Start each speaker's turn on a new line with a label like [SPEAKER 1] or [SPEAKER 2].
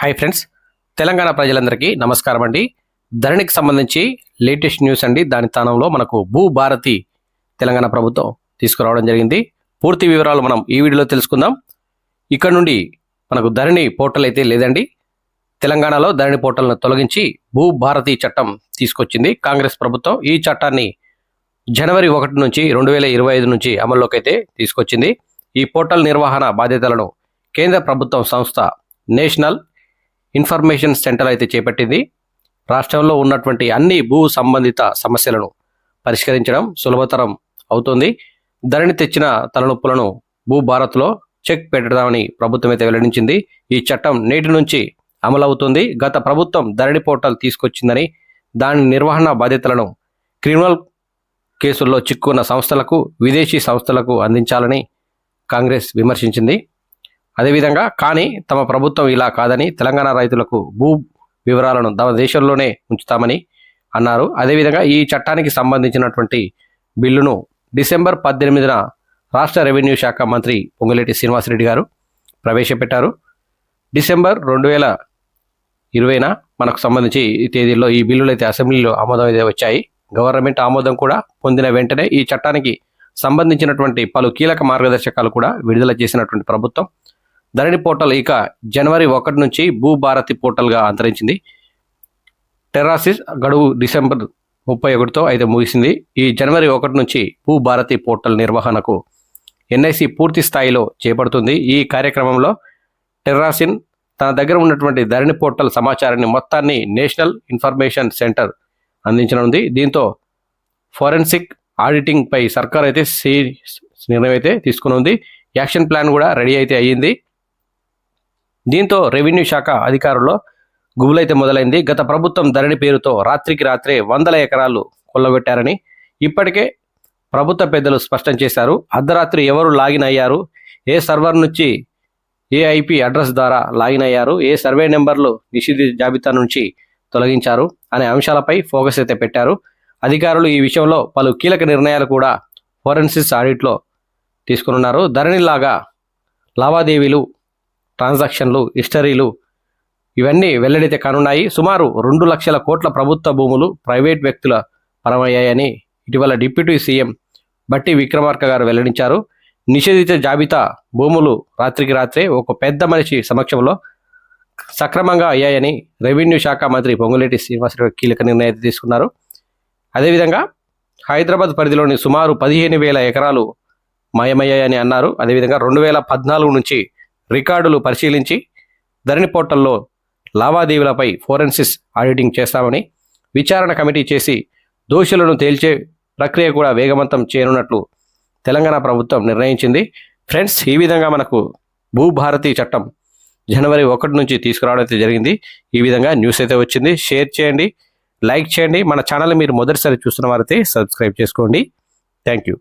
[SPEAKER 1] Hi friends Telangana ప్రజలందరికీ నమస్కారం అండి. ధరణికి సంబంధించి లేటెస్ట్ న్యూస్ అండి. దాని స్థానంలో మనకు భూ భారతి తెలంగాణ ప్రభుత్వం తీసుకురావడం జరిగింది. పూర్తి వివరాలు మనం ఈ వీడియోలో తెలుసుకుందాం. ఇక్కడ నుండి మనకు ధరణి పోర్టల్ అయితే లేదండి. తెలంగాణలో ధరణి పోర్టల్ను తొలగించి భూ భారతి చట్టం తీసుకొచ్చింది కాంగ్రెస్ ప్రభుత్వం. ఈ చట్టాన్ని జనవరి ఒకటి నుంచి రెండు వేల ఇరవై ఐదు నుంచి అమల్లోకి అయితే తీసుకొచ్చింది. ఈ పోర్టల్ నిర్వహణ బాధ్యతలను కేంద్ర ప్రభుత్వం సంస్థ నేషనల్ ఇన్ఫర్మేషన్ సెంటర్ అయితే చేపట్టింది. రాష్ట్రంలో ఉన్నటువంటి అన్ని భూ సంబంధిత సమస్యలను పరిష్కరించడం సులభతరం అవుతుంది. ధరణి తెచ్చిన తలనొప్పులను భూ భారత్లో చెక్ పెట్టడామని ప్రభుత్వం అయితే వెల్లడించింది. ఈ చట్టం నేటి నుంచి అమలవుతుంది గత ప్రభుత్వం ధరణి పోర్టల్ తీసుకొచ్చిందని దాని నిర్వహణ బాధ్యతలను క్రిమినల్ కేసుల్లో చిక్కున్న సంస్థలకు విదేశీ సంస్థలకు అందించాలని కాంగ్రెస్ విమర్శించింది. అదేవిధంగా కానీ తమ ప్రభుత్వం ఇలా కాదని తెలంగాణ రైతులకు భూ వివరాలను తమ దేశంలోనే ఉంచుతామని అన్నారు. అదేవిధంగా ఈ చట్టానికి సంబంధించినటువంటి బిల్లును డిసెంబర్ పద్దెనిమిదిన రాష్ట్ర రెవెన్యూ శాఖ మంత్రి పొంగులేటి శ్రీనివాసరెడ్డి గారు ప్రవేశపెట్టారు. డిసెంబర్ రెండు వేల ఇరవైన మనకు సంబంధించి ఈ తేదీల్లో ఈ బిల్లులు అయితే అసెంబ్లీలో ఆమోదం అయితే వచ్చాయి. గవర్నమెంట్ ఆమోదం కూడా పొందిన వెంటనే ఈ చట్టానికి సంబంధించినటువంటి పలు కీలక మార్గదర్శకాలు కూడా విడుదల చేసినటువంటి ప్రభుత్వం. ధరణి పోర్టల్ ఇక జనవరి ఒకటి నుంచి భూభారతి పోర్టల్గా అంతరించింది. టెరాసిస్ గడువు డిసెంబర్ ముప్పై ఒకటితో అయితే ముగిసింది. ఈ జనవరి ఒకటి నుంచి భూభారతి పోర్టల్ నిర్వహణకు ఎన్ఐసి పూర్తి స్థాయిలో చేపడుతుంది. ఈ కార్యక్రమంలో టెర్రాసిన్ తన దగ్గర ఉన్నటువంటి ధరణి పోర్టల్ సమాచారాన్ని మొత్తాన్ని నేషనల్ ఇన్ఫర్మేషన్ సెంటర్ అందించనుంది. దీంతో ఫోరెన్సిక్ ఆడిటింగ్ పై సర్కార్ అయితే సీ నిర్ణయం అయితే తీసుకుని ఉంది యాక్షన్ ప్లాన్ కూడా రెడీ అయితే అయ్యింది. దీంతో రెవెన్యూ శాఖ అధికారుల్లో గుబులైతే మొదలైంది. గత ప్రభుత్వం ధరణి పేరుతో రాత్రికి రాత్రే వందల ఎకరాలు కొల్లగొట్టారని ఇప్పటికే ప్రభుత్వ పెద్దలు స్పష్టం చేశారు. అర్ధరాత్రి ఎవరు లాగిన్ అయ్యారు? ఏ సర్వర్ నుంచి ఏ ఐపీ అడ్రస్ ద్వారా లాగిన్ అయ్యారు? ఏ సర్వే నెంబర్లు నిషిద్ధ జాబితా నుంచి తొలగించారు? అనే అంశాలపై ఫోకస్ అయితే పెట్టారు. అధికారులు ఈ విషయంలో పలు కీలక నిర్ణయాలు కూడా ఫోరెన్సిక్స్ ఆడిట్లో తీసుకున్నారు ధరణిలాగా లావాదేవీలు ట్రాన్సాక్షన్లు హిస్టరీలు ఇవన్నీ వెల్లడితే కానున్నాయి. సుమారు రెండు లక్షల కోట్ల ప్రభుత్వ భూములు ప్రైవేట్ వ్యక్తుల పరమయ్యాయని ఇటీవల డిప్యూటీ సీఎం బట్టి విక్రమార్క గారు వెల్లడించారు. నిషేధిత జాబితా భూములు రాత్రికి రాత్రే ఒక పెద్ద మనిషి సమక్షంలో సక్రమంగా అయ్యాయని రెవెన్యూ శాఖ మంత్రి పొంగులేటి శ్రీనివాసరావు కీలక నిర్ణయం తీసుకున్నారు. అదేవిధంగా హైదరాబాద్ పరిధిలోని సుమారు పదిహేను వేల ఎకరాలు మాయమయ్యాయని అన్నారు. అదేవిధంగా రెండు వేల పద్నాలుగు నుంచి రికార్డులు పరిశీలించి ధరణి పోర్టల్లో లావాదేవీలపై ఫోరెన్సిస్ ఆడిటింగ్ చేస్తామని విచారణ కమిటీ చేసి దోషులను తేల్చే ప్రక్రియ కూడా వేగవంతం చేయనున్నట్లు తెలంగాణ ప్రభుత్వం నిర్ణయించింది. ఫ్రెండ్స్ ఈ విధంగా మనకు భూభారతి చట్టం జనవరి ఒకటి నుంచి తీసుకురావడం అయితే జరిగింది. ఈ విధంగా న్యూస్ అయితే వచ్చింది. షేర్ చేయండి లైక్ చేయండి. మన ఛానల్ మీరు మొదటిసారి చూస్తున్న వారైతే సబ్స్క్రైబ్ చేసుకోండి. Thank you.